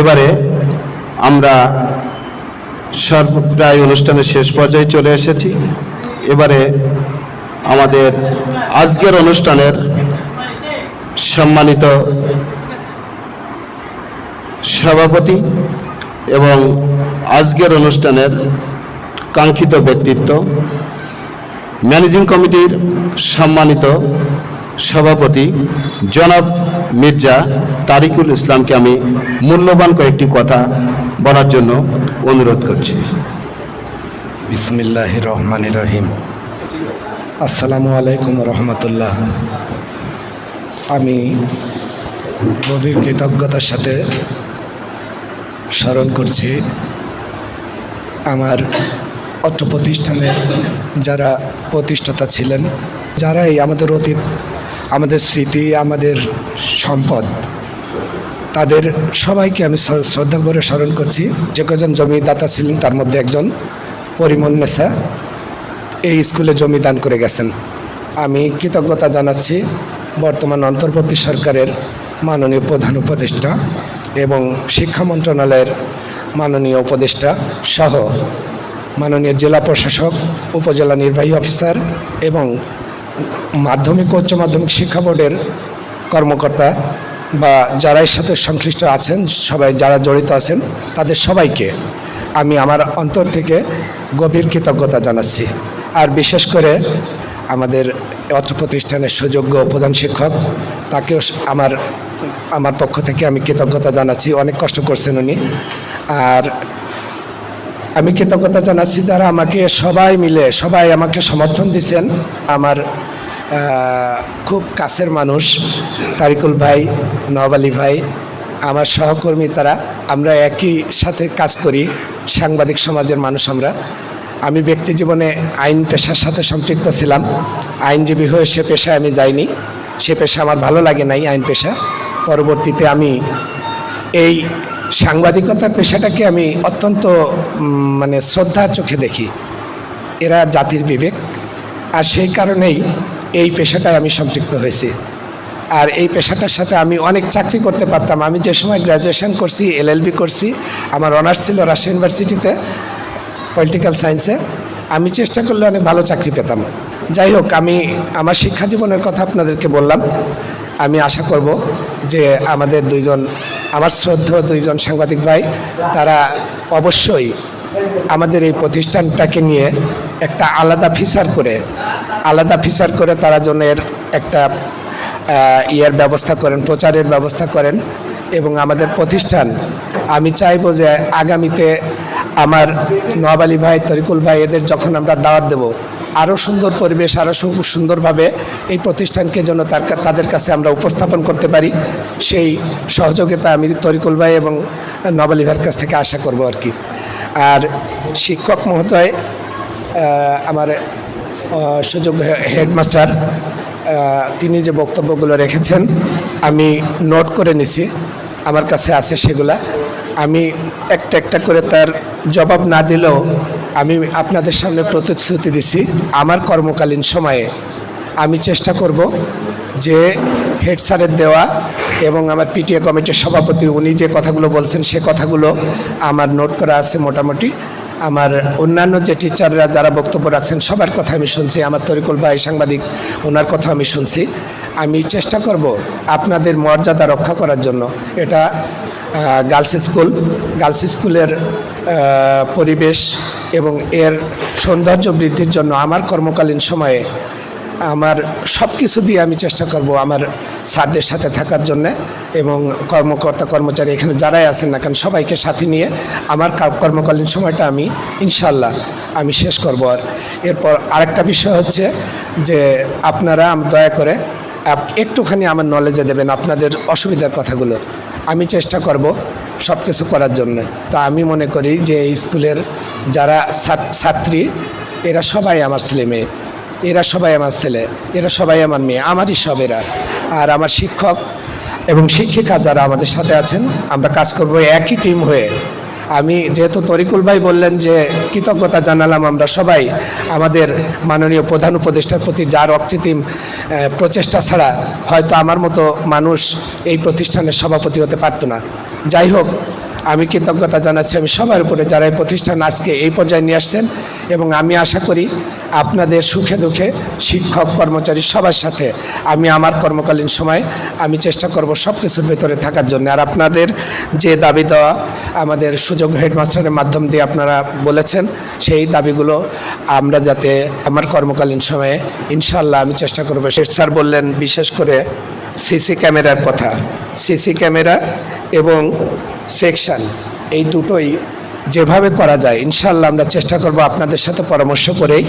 এবারে আমরা সর্ব প্রায় অনুষ্ঠানের শেষ পর্যায়ে চলে এসেছি। এবারে আমাদের আজকের অনুষ্ঠানের সম্মানিত সভাপতি এবং আজকের অনুষ্ঠানের কাঙ্ক্ষিত ব্যক্তিত্ব, ম্যানেজিং কমিটির সম্মানিত সভাপতি জনাব মির্জা তারিকুল ইসলামকে আমি মূল্যবান কয়েকটি কথা বলার জন্য অনুরোধ করছি। বিসমিল্লাহ রহমান রহিম। আসসালামু আলাইকুম রহমতুল্লাহ। আমি গভীর কৃতজ্ঞতার সাথে স্মরণ করছি। আমার অর্থ প্রতিষ্ঠানের যারা প্রতিষ্ঠাতা ছিলেন, যারাই আমাদের অতীত, আমাদের স্মৃতি, আমাদের সম্পদ, তাদের সবাইকে আমি শ্রদ্ধা করে স্মরণ করছি। যে কজন জমিদাতা ছিলেন, তার মধ্যে একজন পরিমল নেসা এই স্কুলে জমি দান করে গেছেন। আমি কৃতজ্ঞতা জানাচ্ছি বর্তমান অন্তর্বর্তী সরকারের মাননীয় প্রধান উপদেষ্টা এবং শিক্ষা মন্ত্রণালয়ের মাননীয় উপদেষ্টা সহ মাননীয় জেলা প্রশাসক, উপজেলা নির্বাহী অফিসার এবং মাধ্যমিক উচ্চ মাধ্যমিক শিক্ষা বোর্ডের কর্মকর্তা বা যারা এর সাথে সংশ্লিষ্ট আছেন, সবাই যারা জড়িত আছেন, তাদের সবাইকে আমি আমার অন্তর থেকে গভীর কৃতজ্ঞতা জানাচ্ছি। আর বিশেষ করে আমাদের অর্থ প্রতিষ্ঠানের সুযোগ্য প্রধান শিক্ষক। তাকেও আমার আমার পক্ষ থেকে আমি কৃতজ্ঞতা জানাচ্ছি। অনেক কষ্ট করছেন উনি। আর আমি কৃতজ্ঞতা জানাচ্ছি যারা আমাকে সবাই মিলে, সবাই আমাকে সমর্থন দিয়েছেন আমার খুব কাছের মানুষ, তারিকুল ভাই নওয়াব আলী ভাই, আমার সহকর্মী তারা। আমরা একই সাথে কাজ করি, সাংবাদিক সমাজের মানুষ আমরা। আমি ব্যক্তি জীবনে আইন পেশার সাথে সম্পৃক্ত ছিলাম। আইনজীবী হয়ে সে পেশায় আমি যাইনি। সে পেশা আমার ভালো লাগে নাই আইন পেশা। পরবর্তীতে আমি এই সাংবাদিকতার পেশাটাকে আমি অত্যন্ত মানে শ্রদ্ধার চোখে দেখি। এরা জাতির বিবেক। আর সেই কারণেই এই পেশাটায় আমি সম্পৃক্ত হয়েছি। আর এই পেশাটার সাথে আমি অনেক চাকরি করতে পারতাম। আমি যে সময় গ্র্যাজুয়েশন করছি এলএলবি করছি, আমার অনার্স ছিল রাজশাহী ইউনিভার্সিটিতে, পলিটিক্যাল সায়েন্সে, আমি চেষ্টা করলে অনেক ভালো চাকরি পেতাম। যাই হোক, আমি আমার শিক্ষা জীবনের কথা আপনাদেরকে বললাম। আমি আশা করব যে আমাদের দুইজন, আমার শ্রদ্ধেয় দুইজন সাংবাদিক ভাই, তারা অবশ্যই আমাদের এই প্রতিষ্ঠানটাকে নিয়ে একটা আলাদা ফিচার করে, আলাদা ফিচার করে তারা যেন এর একটা ইয়ের ব্যবস্থা করেন, প্রচারের ব্যবস্থা করেন এবং আমাদের প্রতিষ্ঠান। আমি চাইব যে আগামীতে আমার নওয়াব আলী ভাই তরিকুল ভাই এদের যখন আমরা দাওয়াত দেব আরও সুন্দর পরিবেশ আরও সুন্দরভাবে এই প্রতিষ্ঠানকে যেন তার তাদের কাছে আমরা উপস্থাপন করতে পারি সেই সহযোগিতা আমি তরিকুল ভাই এবং ভাইয়ের কাছ থেকে আশা করব আর কি। আর শিক্ষক মহোদয় আমার আহ, সুযোগ্য হেডমাস্টার তিনি যে বক্তব্যগুলো রেখেছেন আমি নোট করে নিছি আমার কাছে আছে সেগুলা। আমি একটা একটা করে তার জবাব না দিলেও আমি আপনাদের সামনে প্রতিশ্রুতি দিছি। আমার কর্মকালীন সময়ে আমি চেষ্টা করব যে হেড স্যারের দেওয়া এবং আমার পিটিএ কমিটির সভাপতি উনি যে কথাগুলো বলছেন, সে কথাগুলো আমার নোট করা আছে মোটামুটি। আমার অন্যান্য যে টিচাররা যারা বক্তব্য রাখছেন, সবার কথা আমি শুনছি। আমার তরিকুল ভাই সাংবাদিক, ওনার কথা আমি শুনছি। আমি চেষ্টা করব আপনাদের মর্যাদা রক্ষা করার জন্য। এটা গার্লস স্কুল, গার্লস স্কুলের পরিবেশ এবং এর সৌন্দর্য বৃদ্ধির জন্য আমার কর্মকালীন সময়ে আমার সব কিছু দিয়ে আমি চেষ্টা করব আমার স্যারদের সাথে থাকার জন্য এবং কর্মকর্তা কর্মচারী এখানে যারাই আছেন না কেন সবাইকে সাথে নিয়ে আমার কর্মকালীন সময়টা আমি ইনশাল্লাহ আমি শেষ করব। আর এরপর আরেকটা বিষয় হচ্ছে যে আপনারা দয়া করে একটুখানি আমার নলেজে দেবেন আপনাদের অসুবিধার কথাগুলো। আমি চেষ্টা করব সব কিছু করার জন্য। তো আমি মনে করি যে এই স্কুলের যারা ছাত্রী, এরা সবাই আমার ছেলে মেয়ে। এরা সবাই আমার ছেলে, এরা সবাই আমার মেয়ে, আমারই সব এরা। আর আমার শিক্ষক এবং শিক্ষিকা যারা আমাদের সাথে আছেন, আমরা কাজ করব একই টিম হয়ে। আমি যেহেতু তরিকুল ভাই বললেন যে, কৃতজ্ঞতা জানালাম আমরা সবাই। আমাদের মাননীয় প্রধান উপদেষ্টার প্রতি যার অকৃত্রিম প্রচেষ্টা ছাড়া হয়তো আমার মতো মানুষ এই প্রতিষ্ঠানের সভাপতি হতে পারতো না। যাই হোক আমি কৃতজ্ঞতা জানাচ্ছি, আমি সবার উপরে যারা এই প্রতিষ্ঠান আজকে এই পর্যায়ে নিয়ে আসছেন এবং আমি আশা করি আপনাদের সুখে দুঃখে শিক্ষক, কর্মচারী সবার সাথে আমি আমার কর্মকালীন সময় আমি চেষ্টা করব সব কিছুর ভেতরে থাকার জন্য। আর আপনাদের যে দাবি দেওয়া আমাদের সুযোগ হেডমাস্টারের মাধ্যম দিয়ে আপনারা বলেছেন, সেই দাবিগুলো আমরা যাতে আমার কর্মকালীন সময়ে ইনশাল্লাহ আমি চেষ্টা করব। শেঠ স্যার বললেন, বিশেষ করে সিসি ক্যামেরার কথা। সিসি ক্যামেরা এবং সেকশন এই দুটোই যেভাবে করা যায় ইনশাল্লাহ আমরা চেষ্টা করব আপনাদের সাথে পরামর্শ করেই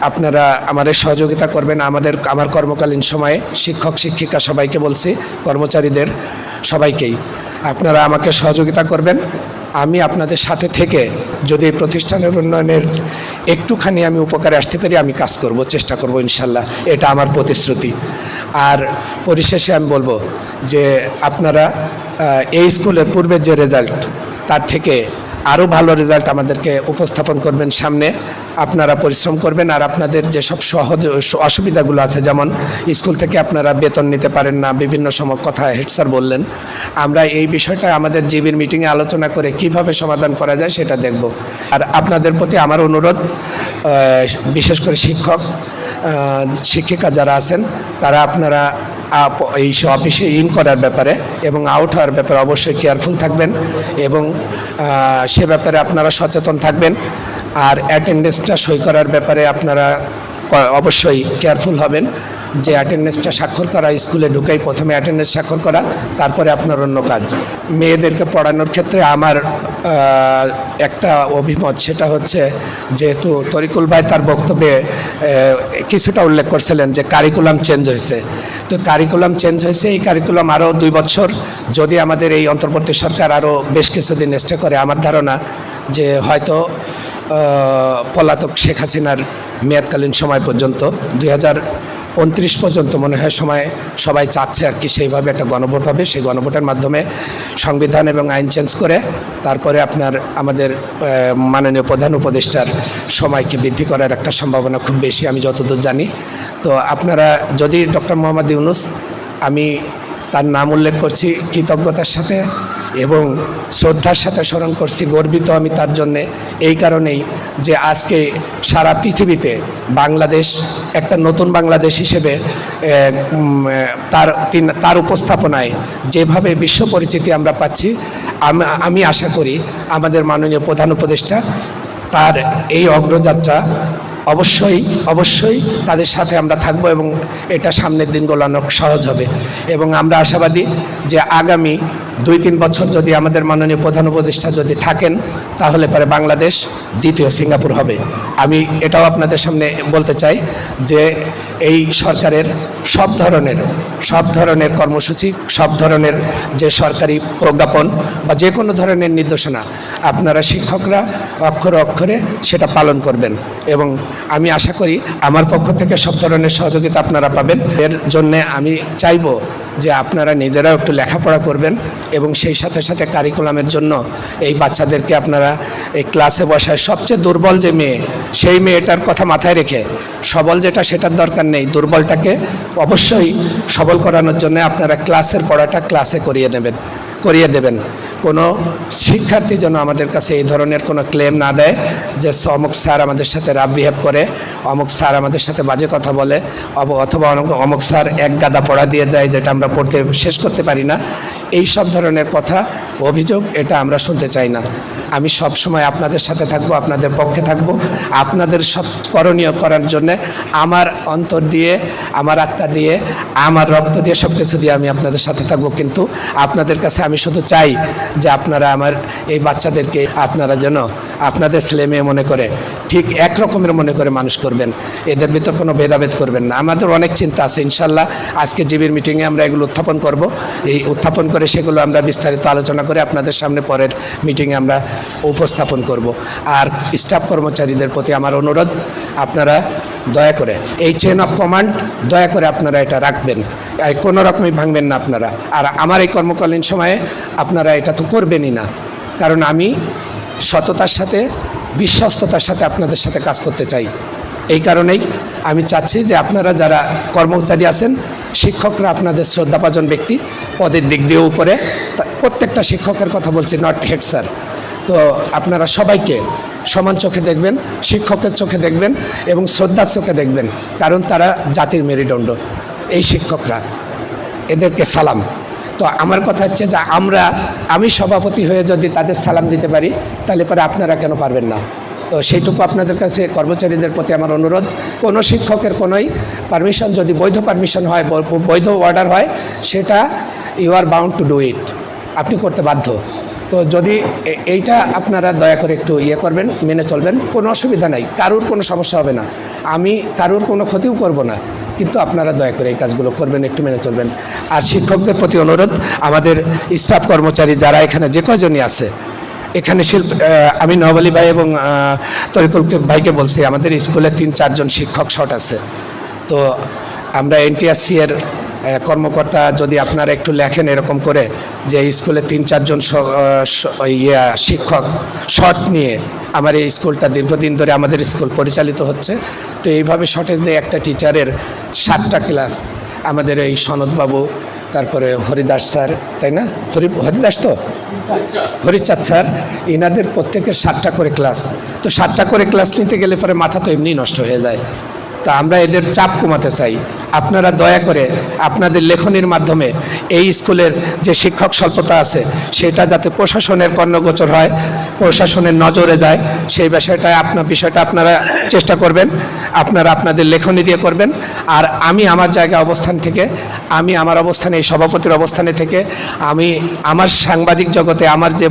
আপনারা আমাদের সহযোগিতা করবেন। আমাদের, আমার কর্মকালীন সময়ে শিক্ষক, শিক্ষিকা সবাইকে বলছি, কর্মচারীদের সবাইকেই, আপনারা আমাকে সহযোগিতা করবেন। আমি আপনাদের সাথে থেকে যদি প্রতিষ্ঠানের উন্নয়নের একটুখানি আমি উপকারে আসতে পারি, আমি কাজ করব, চেষ্টা করব ইনশাল্লাহ এটা আমার প্রতিশ্রুতি। আর পরিশেষে আমি বলব যে আপনারা এই স্কুলের পূর্বের যে রেজাল্ট তার থেকে আরও ভালো রেজাল্ট আমাদেরকে উপস্থাপন করবেন সামনে। আপনারা পরিশ্রম করবেন আর আপনাদের যেসব সহজ অসুবিধাগুলো আছে, যেমন স্কুল থেকে আপনারা বেতন নিতে পারেন না, বিভিন্ন সময় কথা হেড স্যার বললেন। আমরা এই বিষয়টা আমাদের জিবির মিটিংয়ে আলোচনা করে কীভাবে সমাধান করা যায় সেটা দেখব। আর আপনাদের প্রতি আমার অনুরোধ বিশেষ করে শিক্ষক শিক্ষিকা যারা আছেন, তারা আপনারা আপ- এই অফিসে ইন করার ব্যাপারে এবং আউট হওয়ার ব্যাপারে অবশ্যই কেয়ারফুল থাকবেন এবং সে ব্যাপারে আপনারা সচেতন থাকবেন। আর অ্যাটেন্ডেন্সটা সই করার ব্যাপারে আপনারা অবশ্যই কেয়ারফুল হবেন যে অ্যাটেন্ডেন্সটা স্বাক্ষর করা স্কুলে ঢুকেই প্রথমে অ্যাটেন্ডেন্স স্বাক্ষর করা, তারপরে আপনার অন্য কাজ। মেয়েদেরকে পড়ানোর ক্ষেত্রে আমার একটা অভিমত, সেটা হচ্ছে যেহেতু তরিকুল ভাই তার বক্তব্যে কিছুটা উল্লেখ করছিলেন যে কারিকুলাম চেঞ্জ হয়েছে। তো কারিকুলাম চেঞ্জ হয়েছে, এই কারিকুলাম আরও দুই বছর যদি আমাদের এই অন্তর্বর্তী সরকার আরও বেশ কিছুদিন স্টে করে, আমার ধারণা যে হয়তো পলাতক শেখ হাসিনার মেয়াদকালীন সময় পর্যন্ত দুই হাজার উনত্রিশ পর্যন্ত মনে হয় সময় সবাই চাচ্ছে আর কি সেইভাবে একটা গণভোট হবে। সেই গণভোটের মাধ্যমে সংবিধান এবং আইন চেঞ্জ করে তারপরে আপনার আমাদের মাননীয় প্রধান উপদেষ্টার সময়কে বৃদ্ধি করার একটা সম্ভাবনা খুব বেশি, আমি যতদূর জানি। তো আপনারা, যদি ডক্টর মোহাম্মদ ইউনুস, আমি তার নাম উল্লেখ করছি কৃতজ্ঞতার সাথে এবং শ্রদ্ধার সাথে স্মরণ করছি, গর্বিত আমি তার জন্যে। এই কারণেই যে আজকে সারা পৃথিবীতে বাংলাদেশ, একটা নতুন বাংলাদেশ হিসেবে তার তার উপস্থাপনায় যেভাবে বিশ্ব পরিচিতি আমরা পাচ্ছি, আমি আশা করি আমাদের মাননীয় প্রধান উপদেষ্টা তার এই অগ্রযাত্রা অবশ্যই অবশ্যই তাদের সাথে আমরা থাকব এবং এটা সামনের দিনগুলো অনেক সহজ হবে। এবং আমরা আশাবাদী যে আগামী দুই তিন বছর যদি আমাদের মাননীয় প্রধান উপদেষ্টা যদি থাকেন, তাহলে পরে বাংলাদেশ দ্বিতীয় সিঙ্গাপুর হবে। আমি এটাও আপনাদের সামনে বলতে চাই যে এই সরকারের সব ধরনের সব ধরনের কর্মসূচি, সব ধরনের যে সরকারি প্রজ্ঞাপন বা যে কোনো ধরনের নির্দেশনা, আপনারা শিক্ষকরা অক্ষরে অক্ষরে সেটা পালন করবেন। এবং আমি আশা করি আমার পক্ষ থেকে সব ধরনের সহযোগিতা আপনারা পাবেন। এর জন্যে আমি চাইব যে আপনারা নিজেরাও একটু লেখাপড়া করবেন এবং সেই সাথে সাথে কারিকুলামের জন্য এই বাচ্চাদেরকে আপনারা এই ক্লাসে বসায়। সবচেয়ে দুর্বল যে মেয়ে, সেই মেয়েটার কথা মাথায় রেখে সবল যেটা সেটার দরকার নেই। দুর্বলটাকে অবশ্যই সবল করানোর জন্য আপনারা ক্লাসের পড়াটা ক্লাসে করিয়ে নেবেন, করিয়ে দেবেন। কোনো শিক্ষার্থী যেন আমাদের কাছে এই ধরনের কোনো ক্লেম না দেয় যে অমুক স্যার আমাদের সাথে রাব বিহেভ করে, অমুক স্যার আমাদের সাথে বাজে কথা বলে অথবা অমুক স্যার এক গাদা পড়া দিয়ে দেয় যেটা আমরা পড়তে শেষ করতে পারি না। এই সব ধরনের কথা অভিযোগ, এটা আমরা শুনতে চাই না। আমি সব সময় আপনাদের সাথে থাকব, আপনাদের পক্ষে থাকব। আপনাদের সব করণীয় করার জন্যে আমার অন্তর দিয়ে, আমার আত্মা দিয়ে, আমার রক্ত দিয়ে সব কিছু দিয়ে আমি আপনাদের সাথে থাকব। কিন্তু আপনাদের কাছে আমি শুধু চাই যে আপনারা আমার এই বাচ্চাদেরকে আপনারা যেন আপনাদের ছেলে মেয়ে মনে করে, ঠিক এক রকমের মনে করে মানুষ করবেন। এদের ভিতর কোনো ভেদাভেদ করবেন না। আমাদের অনেক চিন্তা আছে ইনশাল্লাহ আজকে জিবির মিটিংয়ে আমরা এগুলো উত্থাপন করব। এই উত্থাপন করে সেগুলো আমরা বিস্তারিত আলোচনা করে আপনাদের সামনে পরের মিটিংয়ে আমরা উপস্থাপন করব। আর স্টাফ কর্মচারীদের প্রতি আমার অনুরোধ, আপনারা দয়া করে এই চেন অফ কমান্ড দয়া করে আপনারা এটা রাখবেন। কোনো রকমই ভাঙবেন না আপনারা। আর আমার এই কর্মকালীন সময়ে আপনারা এটা তো করবেনই না। কারণ আমি সততার সাথে, বিশ্বস্ততার সাথে আপনাদের সাথে কাজ করতে চাই। এই কারণেই আমি চাচ্ছি যে আপনারা যারা কর্মচারী আছেন, শিক্ষকরা আপনাদের শ্রদ্ধাভাজন ব্যক্তি, পদের দিক দিয়ে উপরে প্রত্যেকটা শিক্ষকের কথা বলছি নট হেড স্যার তো আপনারা সবাইকে সমান চোখে দেখবেন, শিক্ষকের চোখে দেখবেন এবং শ্রদ্ধার চোখে দেখবেন, কারণ তারা জাতির মেরুদণ্ড, এই শিক্ষকরা। এদেরকে সালাম। তো আমার কথা হচ্ছে যে আমরা, আমি সভাপতি হয়ে যদি তাদের সালাম দিতে পারি, তাহলে পরে আপনারা কেন পারবেন না? তো সেইটুকু আপনাদের কাছে, কর্মচারীদের প্রতি আমার অনুরোধ। কোনো শিক্ষকের কোনোই পারমিশন যদি বৈধ পারমিশন হয় বৈধ অর্ডার হয়, সেটা you are bound to do it আপনি করতে বাধ্য। তো যদি এইটা আপনারা দয়া করে একটু ইয়ে করবেন, মেনে চলবেন, কোনো অসুবিধা নাই, কারুর কোনো সমস্যা হবে না। আমি কারুর কোনো ক্ষতিও করব না, কিন্তু আপনারা দয়া করে এই কাজগুলো করবেন, একটু মেনে চলবেন। আর শিক্ষকদের প্রতি অনুরোধ, আমাদের স্টাফ কর্মচারী যারা এখানে যে কয়জনই আছে, এখানে শিল্প আমি নবালি ভাই এবং তরিকুল ভাইকে বলছি, আমাদের স্কুলে তিন চারজন শিক্ষক শট আছে। তো আমরা এনটিআরসি এর কর্মকর্তা যদি আপনারা একটু লেখেন এরকম করে যে স্কুলে তিন, চারজন ইয়া, শিক্ষক শর্ট নিয়ে আমার এই স্কুলটা দীর্ঘদিন ধরে আমাদের স্কুল পরিচালিত হচ্ছে। তো এইভাবে শর্টেজ দিয়ে একটা টিচারের সাতটা ক্লাস আমাদের এই সনদবাবু, তারপরে হরিদাস স্যার, তাই না? হরি, হরিদাস তো? হরিচাঁদ স্যার, ইনাদের প্রত্যেকের সাতটা করে ক্লাস। তো সাতটা করে ক্লাস নিতে গেলে পরে মাথা তো এমনি নষ্ট হয়ে যায়। তা আমরা এদের চাপ কমাতে চাই। আপনারা দয়া করে আপনাদের লেখনির মাধ্যমে এই স্কুলের যে শিক্ষক স্বল্পতা আছে, সেটা যাতে প্রশাসনের কর্ণগোচর হয়, প্রশাসনের নজরে যায়, সেই বিষয়টা আপনার বিষয়টা আপনারা চেষ্টা করবেন, আপনারা আপনাদের লেখনী দিয়ে করবেন। আর আমি আমার জায়গায় অবস্থান থেকে, আমি আমার অবস্থানে, এই সভাপতির অবস্থানে থেকে, আমি আমার সাংবাদিক জগতে আমার যে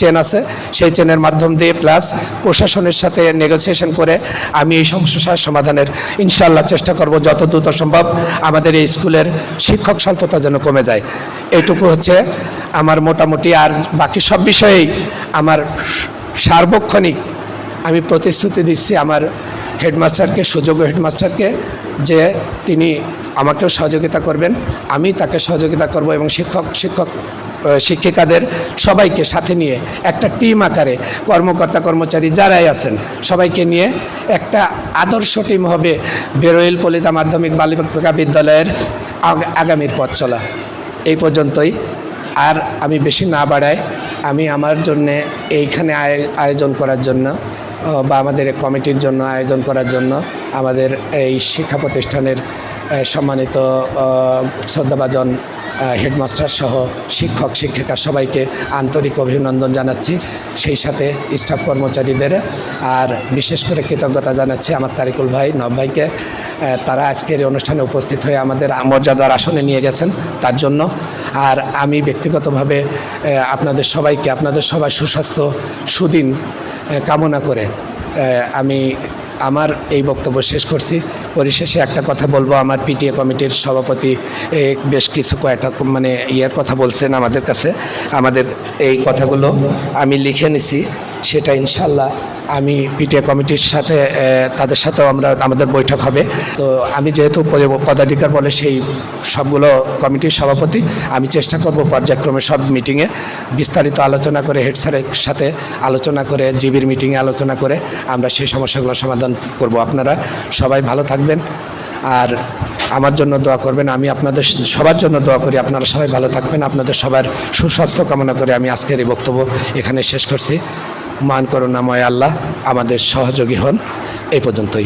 চেন আছে, সেই চেনের মাধ্যম দিয়ে প্লাস প্রশাসনের সাথে নেগোসিয়েশন করে আমি এই সমস্যার সমাধানের ইনশাল্লাহ চেষ্টা করব যত দ্রুত সম্ভব। আমাদের এই স্কুলের শিক্ষক স্বল্পতা যেন কমে যায়। এটুকু হচ্ছে আমার মোটামুটি আর বাকি সব বিষয়েই আমার সার্বক্ষণিক আমি প্রতিশ্রুতি দিচ্ছি আমার হেডমাস্টারকে, সুযোগ্য হেডমাস্টারকে যে তিনি আমাকেও সহযোগিতা করবেন, আমি তাকে সহযোগিতা করব এবং শিক্ষক শিক্ষক শিক্ষিকাদের সবাইকে সাথে নিয়ে একটা টিম আকারে কর্মকর্তা, কর্মচারী যারাই আছেন, সবাইকে নিয়ে একটা আদর্শ টিম হবে বেরোইল পলিতা মাধ্যমিক বালিকা বিদ্যালয়ের আগামীর পথ চলা। এই পর্যন্তই। আর আমি বেশি না বাড়াই, আমি আমার জন্যে এইখানে আয়- আয়োজন করার জন্য বা আমাদের কমিটির জন্য, আয়োজন করার জন্য আমাদের এই শিক্ষা প্রতিষ্ঠানের সম্মানিত শ্রদ্ধাভাজন হেডমাস্টার সহ শিক্ষক, শিক্ষিকা সবাইকে আন্তরিক অভিনন্দন জানাচ্ছি। সেই সাথে স্টাফ কর্মচারীদের আর বিশেষ করে কৃতজ্ঞতা জানাচ্ছি আমার তারিকুল ভাই, নব ভাইকে। তারা আজকের এই অনুষ্ঠানে উপস্থিত হয়ে আমাদের মর্যাদার আসনে নিয়ে গেছেন তার জন্য। আর আমি ব্যক্তিগতভাবে আপনাদের সবাইকে, আপনাদের সবাই সুস্বাস্থ্য, সুদিন কামনা করে। আমি আমার এই বক্তব্য শেষ করছি। পরিশেষে একটা কথা বলব। আমার পিটিএ কমিটির সভাপতি বেশ কিছু কয়েকটা মানে ইয়ার কথা বলছেন আমাদের কাছে। আমাদের এই কথাগুলো আমি লিখে নিছি। সেটা ইনশাল্লাহ আমি পিটিএ কমিটির সাথে তাদের সাথেও আমরা, আমাদের বৈঠক হবে। তো আমি যেহেতু পদাধিকার বলে সেই সবগুলো কমিটির সভাপতি, আমি চেষ্টা করব পর্যায়ক্রমে সব মিটিংয়ে বিস্তারিত আলোচনা করে, হেড স্যারের সাথে আলোচনা করে, জিবির মিটিংয়ে আলোচনা করে আমরা সেই সমস্যাগুলো সমাধান করব। আপনারা সবাই ভালো থাকবেন। আর আমার জন্য দোয়া করবেন, আমি আপনাদের সবার জন্য দোয়া করি। আপনারা সবাই ভালো থাকবেন। আপনাদের সবার সুস্বাস্থ্য কামনা করে আমি আজকের এই বক্তব্য এখানে শেষ করছি। মান করুণাময় আল্লাহ আমাদের সহযোগী হন। এই পর্যন্তই।